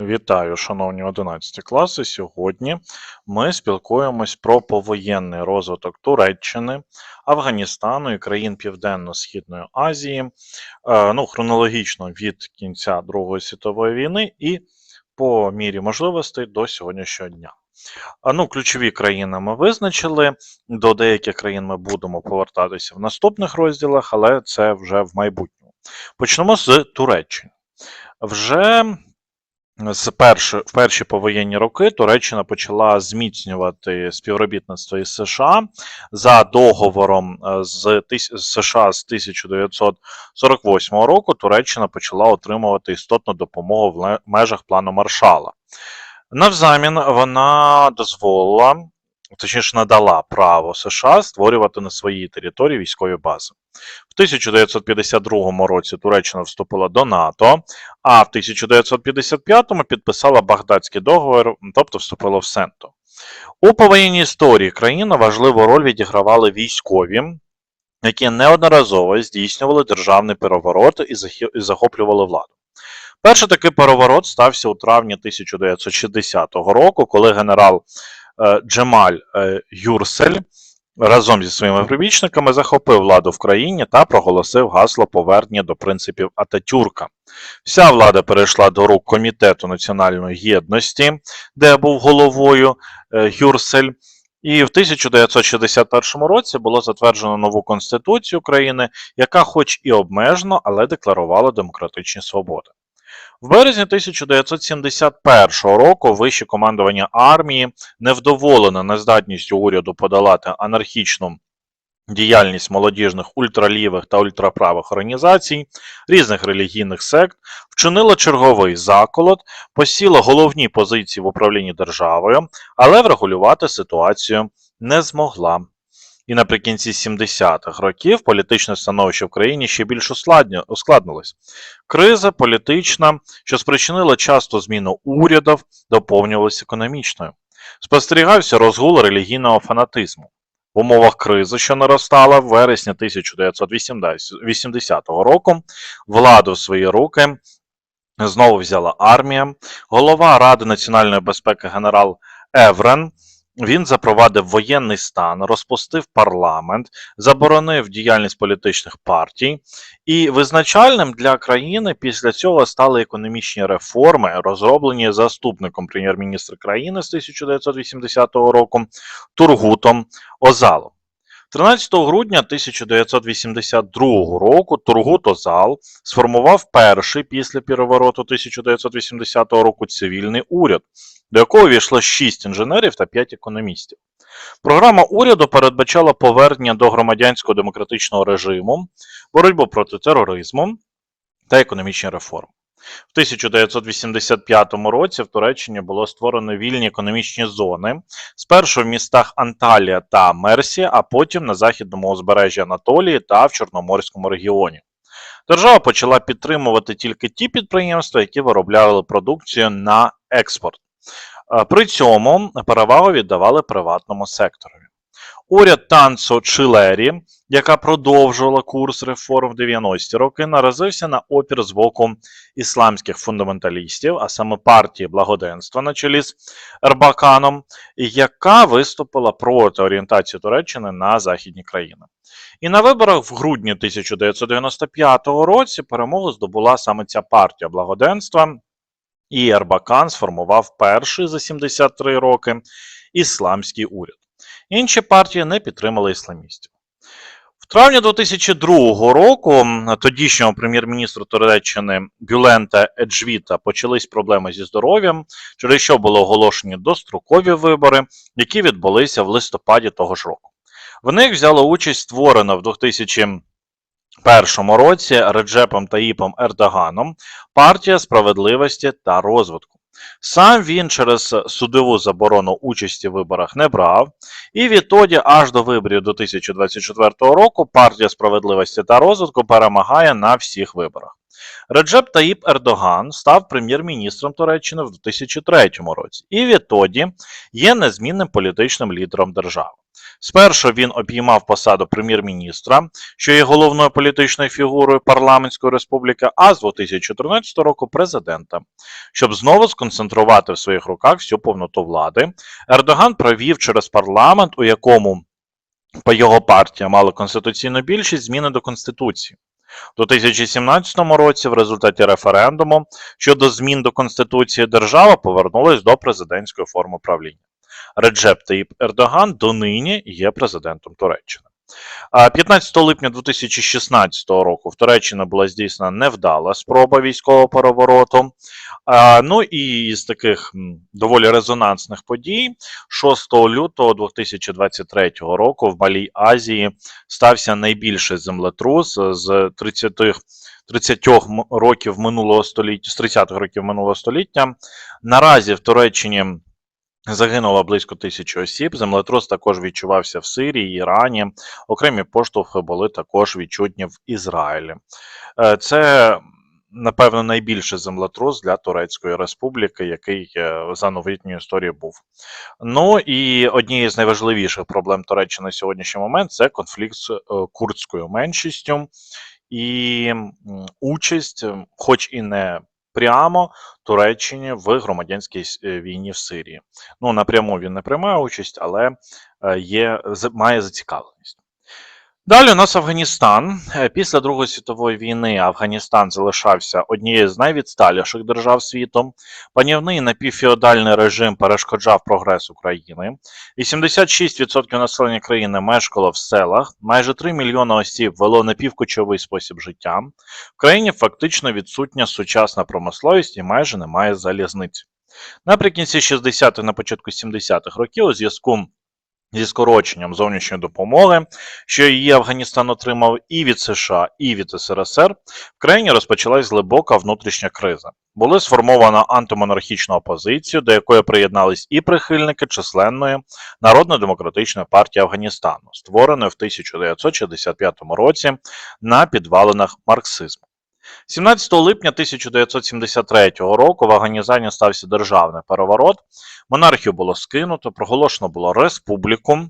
Вітаю, шановні 11 класи. Сьогодні ми спілкуємось про повоєнний розвиток Туреччини, Афганістану і країн Південно-Східної Азії, е, ну, хронологічно від кінця Другої світової війни і по мірі можливостей до сьогоднішнього дня. Ну, ключові країни ми визначили. До деяких країн ми будемо повертатися в наступних розділах, але це вже в майбутньому. Почнемо з Туреччини. Вже з перші, в перші повоєнні роки Туреччина почала зміцнювати співробітництво із США за договором е, з США з 1948 року. Туреччина почала отримувати істотну допомогу в межах плану Маршала. Навзамін вона дозволила, точніше надала право США створювати на своїй території військові бази. В 1952 році Туреччина вступила до НАТО, а в 1955-му підписала Багдадський договір, тобто вступила в СЕНТО. У повоєнній історії країни важливу роль відігравали військові, які неодноразово здійснювали державний переворот і захоплювали владу. Перший такий переворот стався у травні 1960 року, коли генерал Джемаль е, Юрсель разом зі своїми прибічниками захопив владу в країні та проголосив гасло повернення до принципів Ататюрка. Вся влада перейшла до рук Комітету національної єдності, де був головою е, Юрсель. І в 1961 році було затверджено нову конституцію країни, яка, хоч і обмежено, але декларувала демократичні свободи. В березні 1971 року вище командування армії, невдоволене нездатністю уряду подолати анархічну діяльність молодіжних ультралівих та ультраправих організацій, різних релігійних сект, вчинило черговий заколот, посіло головні позиції в управлінні державою, але врегулювати ситуацію не змогла. І наприкінці 70-х років політичне становище в країні ще більш ускладнилось. Криза політична, що спричинила часто зміну урядів, доповнювалася економічною. Спостерігався розгул релігійного фанатизму. В умовах кризи, що наростала в вересні 1980 року, владу в свої руки знову взяла армія. Голова Ради національної безпеки генерал Еврен він запровадив воєнний стан, розпустив парламент, заборонив діяльність політичних партій, і визначальним для країни після цього стали економічні реформи, розроблені заступником прем'єр-міністра країни з 1980 року Тургутом Озалом. 13 грудня 1982 року Тургут Озал сформував перший після перевороту 1980 року цивільний уряд, до якого війшло 6 інженерів та 5 економістів. Програма уряду передбачала повернення до громадянського демократичного режиму, боротьбу проти тероризму та економічні реформи. В 1985 році в Туреччині було створено вільні економічні зони, спершу в містах Анталія та Мерсія, а потім на західному узбережжі Анатолії та в Чорноморському регіоні. Держава почала підтримувати тільки ті підприємства, які виробляли продукцію на експорт. Е, При цьому перевагу віддавали приватному сектору. Уряд Танцо Чилері, яка продовжувала курс реформ в 90-ті роки, наразився на опір з боку ісламських фундаменталістів, а саме партії благоденства на чолі з Ербаканом, яка виступила проти орієнтації Туреччини на західні країни. І на виборах в грудні 1995 році перемогу здобула саме ця партія благоденства, і Ербакан сформував перший за 73 роки ісламський уряд. Інші партії не підтримали ісламістів. В травні 2002 року тодішнього прем'єр-міністра Туреччини Бюлента Еджвіта почались проблеми зі здоров'ям, через що були оголошені дострокові вибори, які відбулися в листопаді того ж року. В них взяла участь створена в 2001 році Реджепом Таїпом Ердоганом партія справедливості та розвитку. Сам він через судову заборону участі в виборах не брав, і відтоді аж до виборів 2024 року партія справедливості та розвитку перемагає на всіх виборах. Реджеп Таїп Ердоган став прем'єр-міністром Туреччини в 2003 році і відтоді є незмінним політичним лідером держави. Спершу він обіймав посаду прем'єр-міністра, що є головною політичною фігурою парламентської республіки, а з 2014 року президента. Щоб знову сконцентрувати в своїх руках всю повноту влади, Ердоган провів через парламент, у якому його партія мала конституційну більшість зміни до конституції. У 2017 році, в результаті референдуму щодо змін до конституції, держава повернулась до президентської форми правління. Реджеп Таїп Ердоган донині є президентом Туреччини. А 15 липня 2016 року в Туреччині була здійснена невдала спроба військового перевороту. Ну і з таких доволі резонансних подій 6 лютого 2023 року в Малій Азії стався найбільший землетрус з 30 30 років минулого століття, з 30-х років минулого століття. Наразі в Туреччині загинуло близько тисячі осіб. Землетрус також відчувався в Сирії, Ірані. Окремі поштовхи були також відчутні в Ізраїлі. Е, Це, напевно, найбільший землетрус для Турецької Республіки, який е, за новітньою історією був. Ну і однією з найважливіших проблем Туреччини на сьогоднішній момент це конфлікт з е, курдською меншістю і участь, хоч і не прямо, Туреччині в громадянській е, війні в Сирії. Ну, напряму він не приймає участь, але е, є, має зацікавленість. Далі у нас Афганістан. Е, Після Другої світової війни Афганістан залишався однією з найвідсталіших держав світу. Панівний напівфеодальний режим перешкоджав прогресу країни. 86% населення країни мешкало в селах, майже 3 мільйони осіб вело напівкочовий спосіб життя. В країні фактично відсутня сучасна промисловість і майже немає залізниць. Наприкінці 60-х, на початку 70-х років, у зв'язку зі скороченням зовнішньої допомоги, що її Афганістан отримав і від США, і від СРСР, в країні розпочалась глибока внутрішня криза. Були сформована антимонархічна опозиція, до якої приєднались і прихильники численної Народно-демократичної партії Афганістану, створеної в 1965 році на підвалинах марксизму. 17 липня 1973 року в Афганістані стався державний переворот. Монархію було скинуто, проголошено було республіку.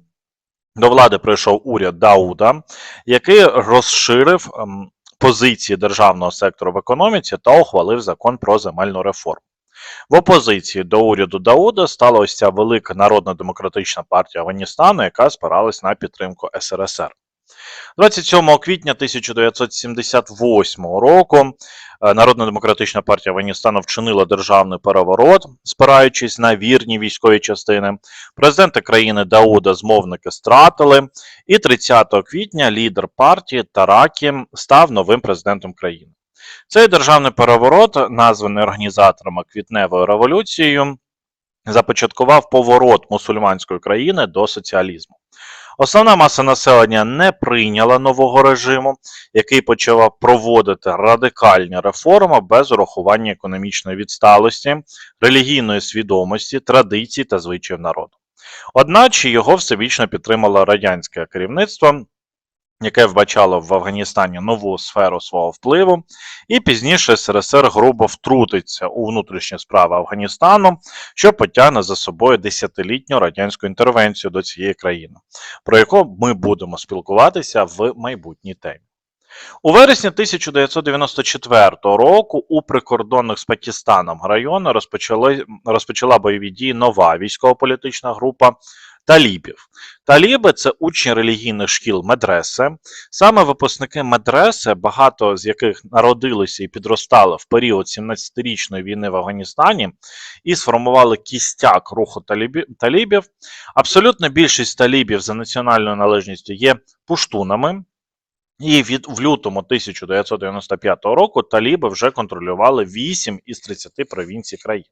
До влади прийшов уряд Дауда, який розширив ем, позиції державного сектору в економіці та ухвалив закон про земельну реформу. В опозиції до уряду Дауда стала ось ця велика народно-демократична партія Афганістану, яка спиралась на підтримку СРСР. 27 квітня 1978 року е, Народно-демократична партія Афганістану вчинила державний переворот, спираючись на вірні військові частини. Президента країни Дауда змовники стратили, і 30 квітня лідер партії Таракі став новим президентом країни. Цей державний переворот, названий організаторами квітневою революцією, започаткував поворот мусульманської країни до соціалізму. Основна маса населення не прийняла нового режиму, який почав проводити радикальні реформи без урахування економічної відсталості, релігійної свідомості, традицій та звичаїв народу. Одначе його всебічно підтримало радянське керівництво, яке вбачало в Афганістані нову сферу свого впливу, і пізніше СРСР грубо втрутиться у внутрішні справи Афганістану, що потягне за собою десятилітню радянську інтервенцію до цієї країни, про яку ми будемо спілкуватися в майбутній темі. У вересні 1994 року у прикордонних з Пакистаном району розпочали, розпочала бойові дії нова військово-політична група талібів. Таліби це учні релігійних шкіл медресе. Саме випускники медреси, багато з яких народилися і підростали в період 17-річної війни в Афганістані і сформували кістяк руху талібі- талібів. Абсолютна більшість талібів за національною належністю є пуштунами. І від в лютому 1995 року таліби вже контролювали 8 із 30 провінцій країни.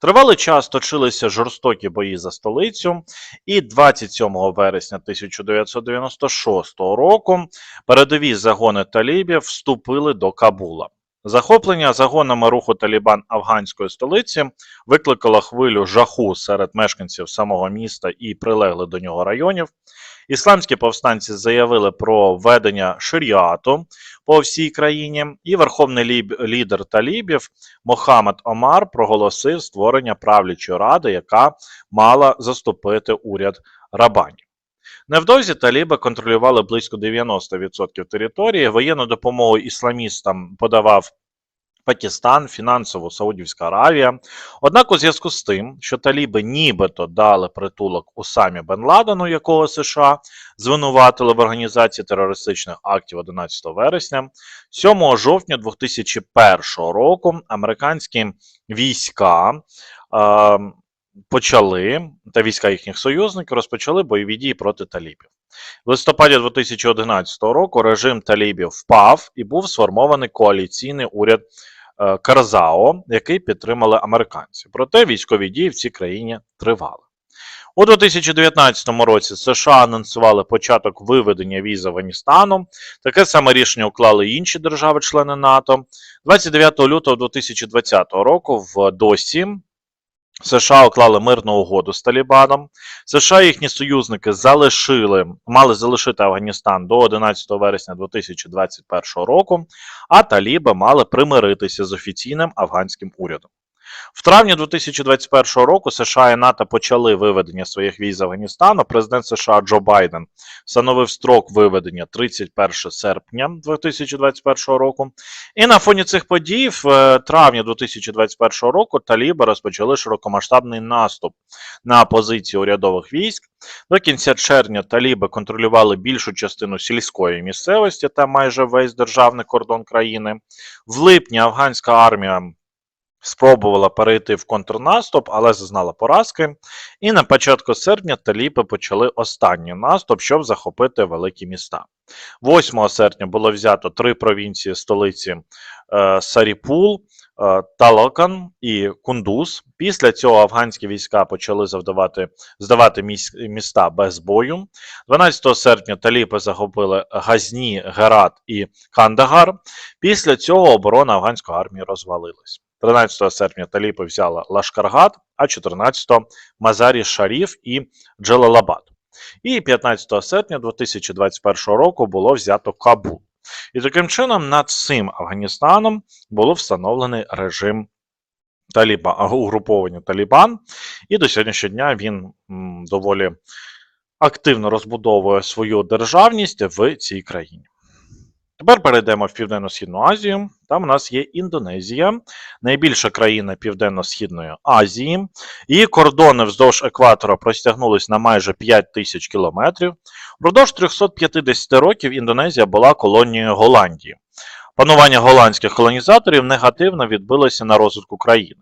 Тривалий час точилися жорстокі бої за столицю, і 27 вересня 1996 року передові загони талібів вступили до Кабула. Захоплення загонами руху Талібан афганської столиці викликало хвилю жаху серед мешканців самого міста і прилеглих до нього районів. Ісламські повстанці заявили про введення шаріату по всій країні, і верховний лідер талібів Мохаммед Омар проголосив створення правлячої ради, яка мала заступити уряд Рабані. Невдовзі таліби контролювали близько 90% території. Воєнну допомогу ісламістам подавав Пакистан, фінансово Саудівська Аравія. Однак, у зв'язку з тим, що таліби нібито дали притулок Усамі Бен Ладену, якого США звинуватили в організації терористичних актів 11 вересня, 7 жовтня 2001 року американські війська. Е, почали та війська їхніх союзників розпочали бойові дії проти талібів. В листопаді 2011 року режим талібів впав і був сформований коаліційний уряд Карзао, який підтримали американці. Проте військові дії в цій країні тривали. У 2019 році США анонсували початок виведення віз Афганістану. Таке саме рішення уклали інші держави-члени НАТО. 29 лютого 2020 року в Досі США уклали мирну угоду з Талібаном. США і їхні союзники залишили, мали залишити Афганістан до 11 вересня 2021 року, а Таліби мали примиритися з офіційним афганським урядом. В травні 2021 року США і НАТО почали виведення своїх військ з Афганістану. Президент США Джо Байден встановив строк виведення 31 серпня 2021 року. І на фоні цих подій в е, травні 2021 року таліби розпочали широкомасштабний наступ на позиції урядових військ. До кінця червня таліби контролювали більшу частину сільської місцевості та майже весь державний кордон країни. В липні афганська армія спробувала перейти в контрнаступ, але зазнала поразки. І на початку серпня таліби почали останній наступ, щоб захопити великі міста. 8 серпня було взято три провінції столиці е, Саріпул, е, Талокан і Кундуз. Після цього афганські війська почали завдавати, здавати міс- міста без бою. 12 серпня таліби захопили Газні, Герат і Кандагар. Після цього оборона афганської армії розвалилась. 13 серпня таліпи взяла Лашкаргат, а 14 Мазарі Шаріф і Джалалабад. І 15 серпня 2021 року було взято Кабул. І таким чином над цим Афганістаном було встановлений режим Таліба, угруповання Талібан, і до сьогоднішнього дня він доволі активно розбудовує свою державність в цій країні. Тепер перейдемо в Південно-Східну Азію. Там у нас є Індонезія, найбільша країна Південно-Східної Азії. Її кордони вздовж екватора простягнулись на майже 5 тисяч кілометрів. Впродовж 350 років Індонезія була колонією Голландії. Панування голландських колонізаторів негативно відбилося на розвитку країни.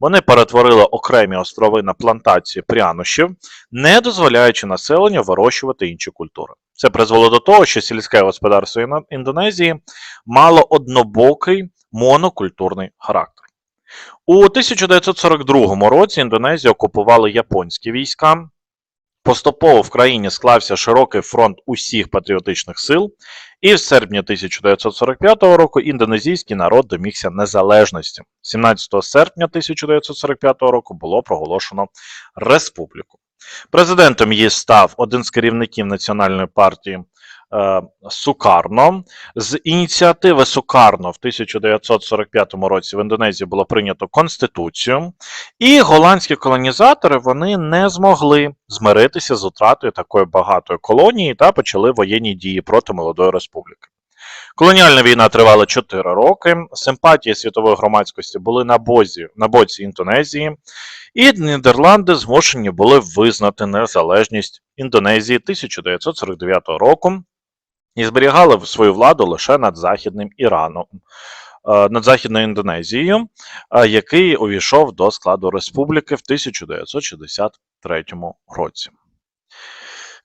Вони перетворили окремі острови на плантації прянощів, не дозволяючи населенню вирощувати інші культури. Це призвело до того, що сільське господарство Індонезії мало однобокий монокультурний характер. У 1942 році Індонезію окупували японські війська. Поступово в країні склався широкий фронт усіх патріотичних сил, і в серпні 1945 року індонезійський народ домігся незалежності. 17 серпня 1945 року було проголошено республіку. Президентом її став один з керівників національної партії Сукарно. З ініціативи Сукарно в 1945 році в Індонезії було прийнято конституцію, і голландські колонізатори вони не змогли змиритися з утратою такої багатої колонії та почали воєнні дії проти молодої республіки. Колоніальна війна тривала 4 роки. Симпатії світової громадськості були на бозі, на боці Індонезії, і Нідерланди змушені були визнати незалежність Індонезії 1949 року і зберігали свою владу лише над Західним Іраном, е, над Західною Індонезією, е, який увійшов до складу республіки в 1963 році.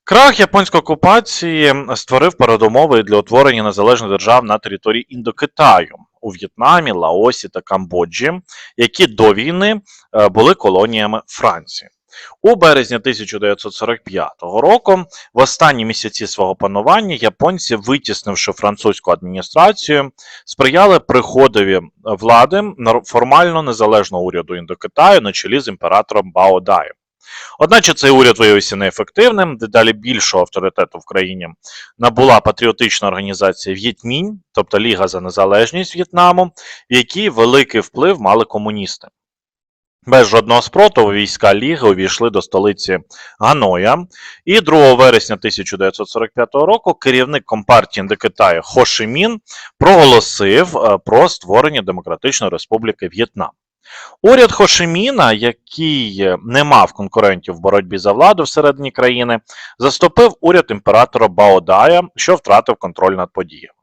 Крах японської окупації створив передумови для утворення незалежних держав на території Індокитаю у В'єтнамі, Лаосі та Камбоджі, які до війни е, були колоніями Франції. У березні 1945 року, в останні місяці свого панування, японці, витіснивши французьку адміністрацію, сприяли приходові влади формально незалежного уряду Індокитаю на чолі з імператором Баодаєм. Одначе цей уряд виявився неефективним, дедалі більшого авторитету в країні набула патріотична організація В'єтмінь, тобто Ліга за незалежність В'єтнаму, в якій великий вплив мали комуністи. Без жодного спротиву війська Ліги увійшли до столиці Ганоя, і 2 вересня 1945 року керівник компартії Індокитаю Хо Ші проголосив е, про створення Демократичної Республіки В'єтнам. Уряд Хо Ші Міна, який е, не мав конкурентів в боротьбі за владу всередині країни, заступив уряд імператора Баодая, що втратив контроль над подіями.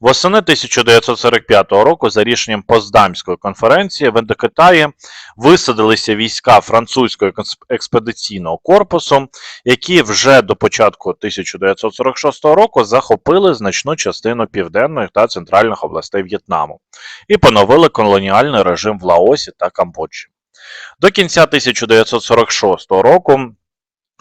Восени 1945 року, за рішенням Поздамської конференції, в Індокитаї висадилися війська французького експедиційного корпусу, які вже до початку 1946 року захопили значну частину південних та центральних областей В'єтнаму і поновили колоніальний режим в Лаосі та Камбоджі. До кінця 1946 року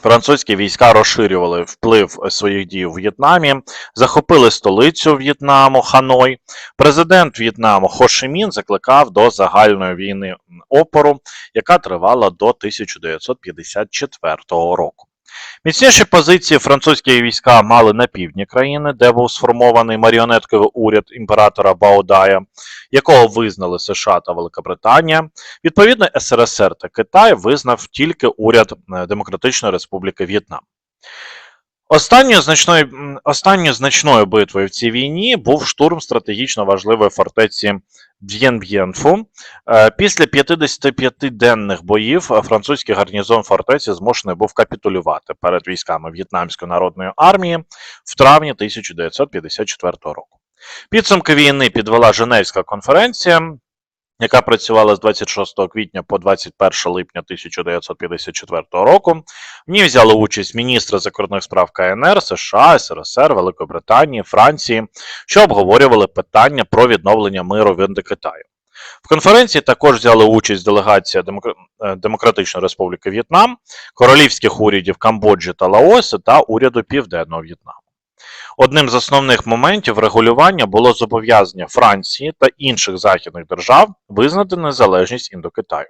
французькі війська розширювали вплив своїх дій у В'єтнамі, захопили столицю В'єтнаму Ханой. Президент В'єтнаму Хо Ші закликав до загальної війни опору, яка тривала до 1954 року. Міцніші позиції французькі війська мали на півдні країни, де був сформований маріонетковий уряд імператора Баодая, якого визнали США та Великобританія. Відповідно, СРСР та Китай визнав тільки уряд е, Демократичної Республіки В'єтнам. Останньою значною, останньою значною битвою в цій війні був штурм стратегічно важливої фортеці Б'єнб'єнфу. Е, Після 55-денних боїв е, французький гарнізон фортеці змушений був капітулювати перед військами В'єтнамської народної армії в травні 1954 року. Підсумки війни підвела Женевська конференція, яка працювала з 26 квітня по 21 липня 1954 року. В ній взяли участь міністри закордонних справ КНР, США, СРСР, Великобританії, Франції, що обговорювали питання про відновлення миру в Індокитаю. В конференції також взяли участь делегація е, Демократичної Республіки В'єтнам, королівських урядів Камбоджі та Лаосу та уряду Південного В'єтнаму. Одним з основних моментів регулювання було зобов'язання Франції та інших західних держав визнати незалежність Індокитаю.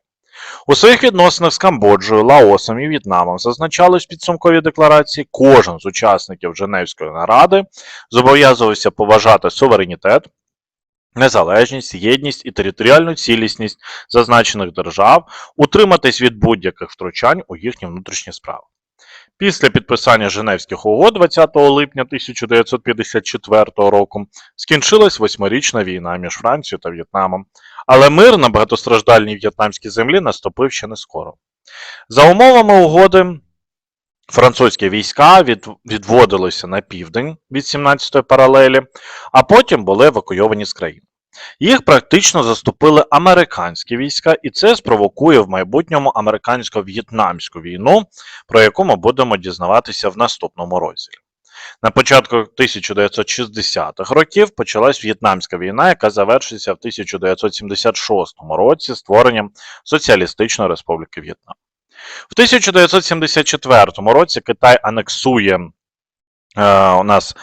У своїх відносинах з Камбоджею, Лаосом і В'єтнамом зазначалось в підсумковій декларації, кожен з учасників Женевської наради зобов'язувався поважати суверенітет, незалежність, єдність і територіальну цілісність зазначених держав, утриматись від будь-яких втручань у їхні внутрішні справи. Після підписання Женевських угод 20 липня 1954 року скінчилась восьмирічна війна між Францією та В'єтнамом, але мир на багатостраждальній в'єтнамській землі наступив ще не скоро. За умовами угоди, французькі війська від, відводилися на південь від 17-ї паралелі, а потім були евакуйовані з країни. Їх практично заступили американські війська, і це спровокує в майбутньому американсько-в'єтнамську війну, про яку ми будемо дізнаватися в наступному розділі. На початку 1960-х років почалась В'єтнамська війна, яка завершиться в 1976 році створенням Соціалістичної Республіки В'єтнам. В 1974 році Китай анексує е, у нас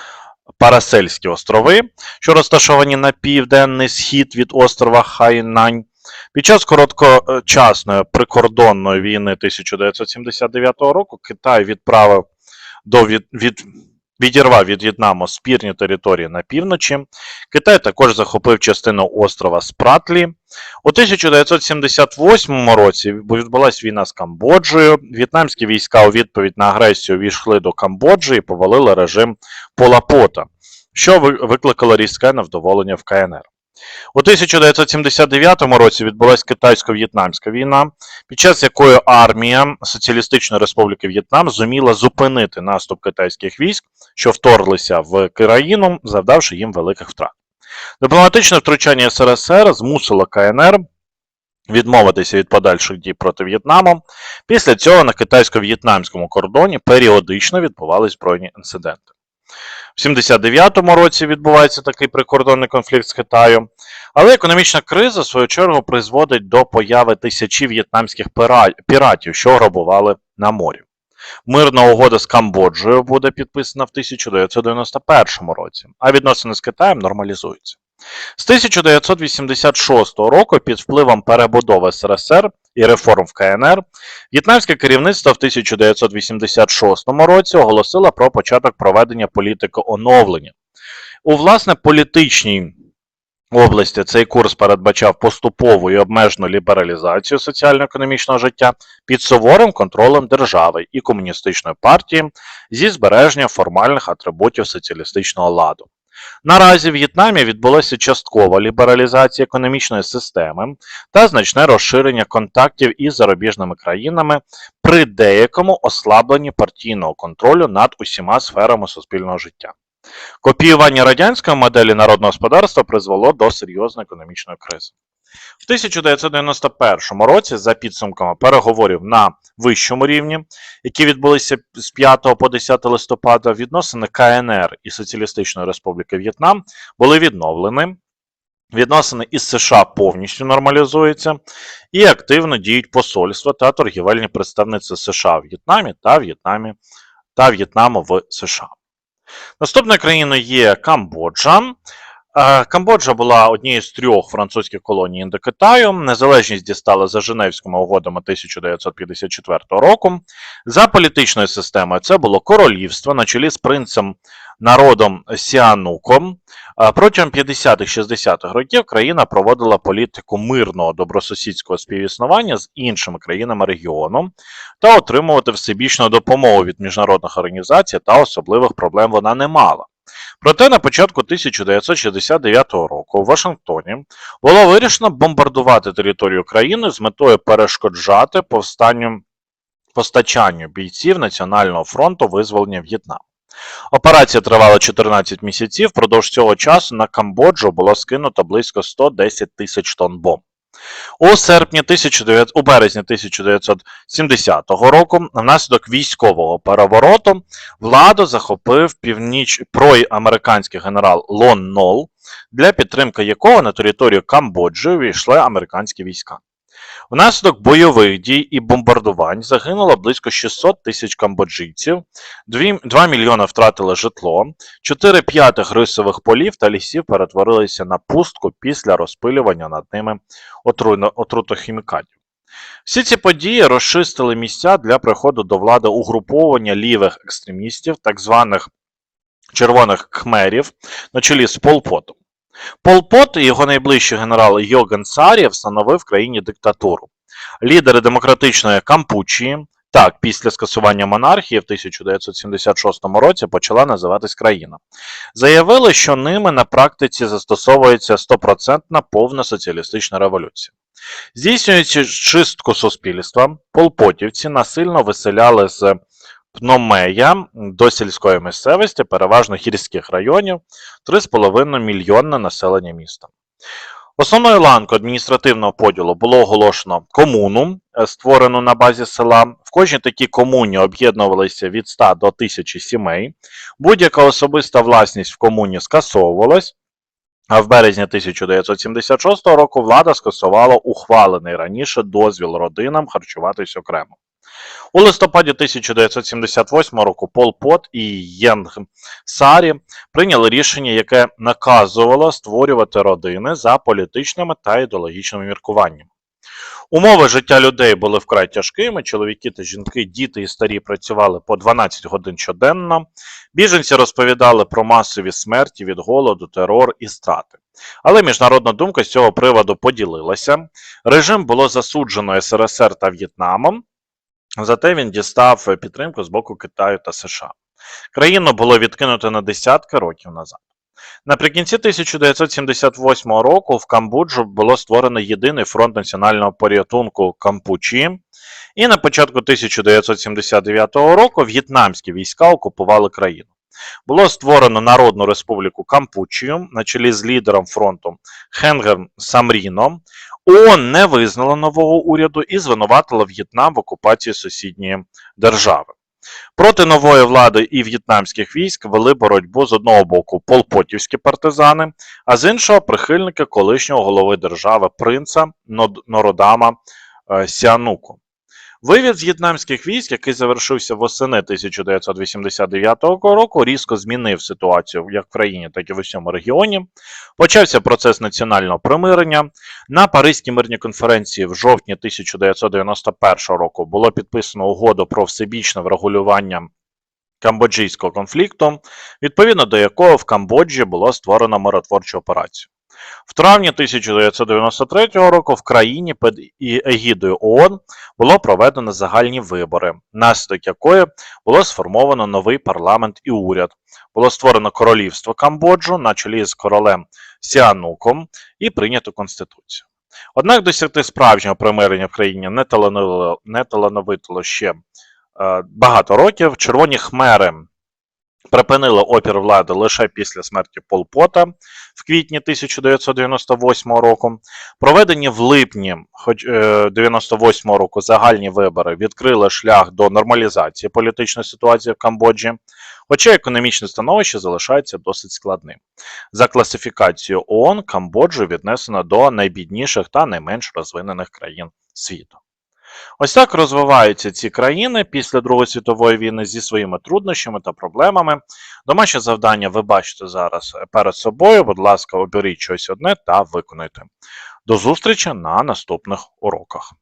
Парасельські острови, що розташовані на південний схід від острова Хайнань. Під час короткочасної прикордонної війни 1979 року Китай відправив до від, від, відірвав від В'єтнаму спірні території на півночі. Китай також захопив частину острова Спратлі. У 1978 році відбулася війна з Камбоджею. В'єтнамські війська у відповідь на агресію війшли до Камбоджі і повалили режим Полапота, що ви- викликало різке невдоволення в КНР. У 1979 році відбулася китайсько-в'єтнамська війна, під час якої армія Соціалістичної Республіки В'єтнам зуміла зупинити наступ китайських військ, що вторглися в країну, завдавши їм великих втрат. Дипломатичне втручання СРСР змусило КНР відмовитися від подальших дій проти В'єтнаму. Після цього на китайсько-в'єтнамському кордоні періодично відбувались збройні інциденти. В 79-му році відбувається такий прикордонний конфлікт з Китаєм. але економічна криза, в свою чергу, призводить до появи тисячі в'єтнамських піратів, що грабували на морі. Мирна угода з Камбоджею буде підписана в 1991 році, а відносини з Китаєм нормалізуються. З 1986 року під впливом перебудови СРСР і реформ в КНР в'єтнамське керівництво в 1986 році оголосило про початок проведення політики оновлення. У власне політичній області цей курс передбачав поступову і обмежену лібералізацію соціально-економічного життя під суворим контролем держави і комуністичної партії зі збереженням формальних атрибутів соціалістичного ладу. Наразі в В'єтнамі відбулася часткова лібералізація економічної системи та значне розширення контактів із зарубіжними країнами при деякому ослабленні партійного контролю над усіма сферами суспільного життя. Копіювання радянської моделі народного господарства призвело до серйозної економічної кризи. В 1991 році, за підсумками переговорів на вищому рівні, які відбулися з 5 по 10 листопада, відносини КНР і Соціалістичної Республіки В'єтнам були відновлені. Відносини із США повністю нормалізуються і активно діють посольства та торгівельні представництва США в В'єтнамі та В'єтнамі та В'єтнаму в США. Наступною країною є Камбоджа. Е, Камбоджа була однією з трьох французьких колоній Індокитаю. Незалежність дістала за Женевськими угодами 1954 року. За політичною системою це було королівство на чолі з принцем народом Сіануком. Е, Протягом 50-60-х років країна проводила політику мирного добросусідського співіснування з іншими країнами регіону та отримувати всебічну допомогу від міжнародних організацій та особливих проблем вона не мала. Проте на початку 1969 року у Вашингтоні було вирішено бомбардувати територію країни з метою перешкоджати повстанню постачанню бійців Національного фронту визволення В'єтнаму. Операція тривала 14 місяців. Впродовж цього часу на Камбоджу було скинуто близько 110 тисяч тонн бомб. У серпні 19... у березні 1970 року, внаслідок військового перевороту, владу захопив північ проамериканський генерал Лон Нол, для підтримки якого на територію Камбоджі війшли американські війська. Внаслідок бойових дій і бомбардувань загинуло близько 600 тисяч камбоджійців, 2 мільйони втратили житло, 4 п'ятих рисових полів та лісів перетворилися на пустку після розпилювання над ними отрутохімікатів. Всі ці події розчистили місця для приходу до влади угруповання лівих екстремістів, так званих червоних кхмерів, на чолі з Полпотом. Пол Пот і його найближчий генерал Йоган Сарі встановив в країні диктатуру. Лідери демократичної Кампучії, так, після скасування монархії в 1976 році почала називатись країна, заявили, що ними на практиці застосовується стопроцентна повна соціалістична революція. Здійснюючи чистку суспільства, полпотівці насильно виселяли з Пномея до сільської місцевості, переважно гірських районів, 3,5 мільйонне населення міста. Основною ланкою адміністративного поділу було оголошено комуну, е, створену на базі села. В кожній такій комуні об'єднувалися від 100 до 1000 сімей. Будь-яка особиста власність в комуні скасовувалась. А в березні 1976 року влада скасувала ухвалений раніше дозвіл родинам харчуватись окремо. У листопаді 1978 року Пол Пот і Єнг Сарі прийняли рішення, яке наказувало створювати родини за політичними та ідеологічними міркуваннями. Умови життя людей були вкрай тяжкими. Чоловіки та жінки, діти і старі працювали по 12 годин щоденно. Біженці розповідали про масові смерті від голоду, терор і страти. Але міжнародна думка з цього приводу поділилася. Режим було засуджено СРСР та В'єтнамом. Зате він дістав підтримку з боку Китаю та США. Країну було відкинуто на десятки років назад. Наприкінці 1978 року в Камбуджу було створено єдиний фронт національного порятунку Кампучі, і на початку 1979 року в'єтнамські війська окупували країну. Було створено Народну Республіку Кампучію на чолі з лідером фронту Хенгем Самріно. ООН не визнала нового уряду і звинуватила В'єтнам в окупації сусідньої держави. Проти нової влади і в'єтнамських військ вели боротьбу з одного боку полпотівські партизани, а з іншого прихильники колишнього голови держави принца Нородама е, Сіануку. Вивід з в'єтнамських військ, який завершився восени 1989 року, різко змінив ситуацію як в країні, так і в усьому регіоні. Почався процес національного примирення. На Паризькій мирній конференції в жовтні 1991 року було підписано угоду про всебічне врегулювання камбоджійського конфлікту, відповідно до якого в Камбоджі було створено миротворчу операцію. В травні 1993 року в країні під егідою ООН було проведено загальні вибори, наслідок якої було сформовано новий парламент і уряд. Було створено королівство Камбоджу на чолі з королем Сіануком і прийнято конституцію. Однак досягти справжнього примирення в країні не талановито, не талановито ще е, багато років. Червоні хмери припинили опір влади лише після смерті Пол Пота в квітні 1998 року. Проведені в липні хоч, е, 98 року загальні вибори відкрили шлях до нормалізації політичної ситуації в Камбоджі, хоча економічне становище залишається досить складним. За класифікацією ООН Камбоджу віднесено до найбідніших та найменш розвинених країн світу. Ось так розвиваються ці країни після Другої світової війни зі своїми труднощами та проблемами. Домашнє завдання ви бачите зараз перед собою. Будь ласка, оберіть щось одне та виконайте. До зустрічі на наступних уроках.